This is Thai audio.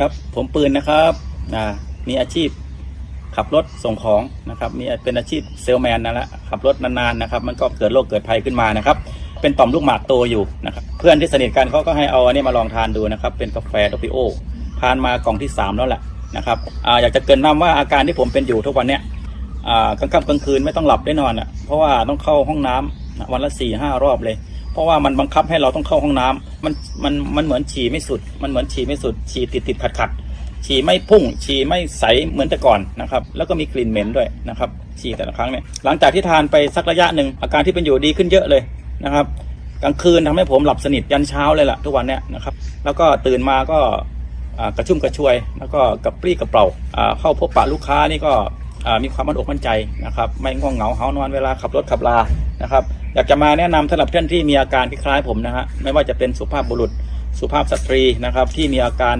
ครับ ผมปืนนะครับอ่ามีอาชีพขับรถส่งของนะครับมีเป็นอาชีพเซลแมนนั่นแหละขับรถนานๆนะครับ มันก็เกิดโรคเกิดภัยขึ้นมานะครับ เป็นต่อมลูกหมากโตอยู่นะครับ เพื่อนที่สนิทกันเขาก็ให้เอาอันนี้มาลองทานดูนะครับ เป็นกาแฟโดปิโอทานมากล่องที่สามแล้วแหละนะครับออยากจะเกินนำว่าอาการที่ผมเป็นอยู่ทุกวันเนี้ยกลางค่ำกลางคืนไม่ต้องหลับได้นอนอะเพราะว่าต้องเข้าห้องน้ำวันละสี่ห้ารอบเลย เพราะว่ามันบังคับให้เราต้องเข้าห้องน้ำมันมันมันเหมือนฉี่ไม่สุด มันเหมือนฉี่ไม่สุด ฉี่ติดติดขัดขัดฉี่ไม่พุ่ง ฉี่ไม่ใสเหมือนแต่ก่อนนะครับ แล้วก็มีกลิ่นเหม็นด้วยนะครับ ฉี่แต่ละครั้งเนี่ย หลังจากที่ทานไปสักระยะหนึ่งอาการที่เป็นอยู่ดีขึ้นเยอะเลยนะครับ กลางคืนทำให้ผมหลับสนิทยันเช้าเลยล่ะทุกวันเนี้ยนะครับ แล้วก็ตื่นมาก็กระชุ่มกระชวย แล้วก็กระปรี้กระเปร่าอ่าเข้าพบปะลูกค้านี่ก็อ่ามีความมั่นอกมั่นใจนะครับ ไม่ง่วงเหงาเหานอนเวลาขับรถขับลานะครับ อยากจะมาแนะนำสำหรับท่านที่มีอาการคล้ายๆผมนะฮะไม่ว่าจะเป็นสุภาพบุรุษสุภาพสตรีนะครับที่มีอาการ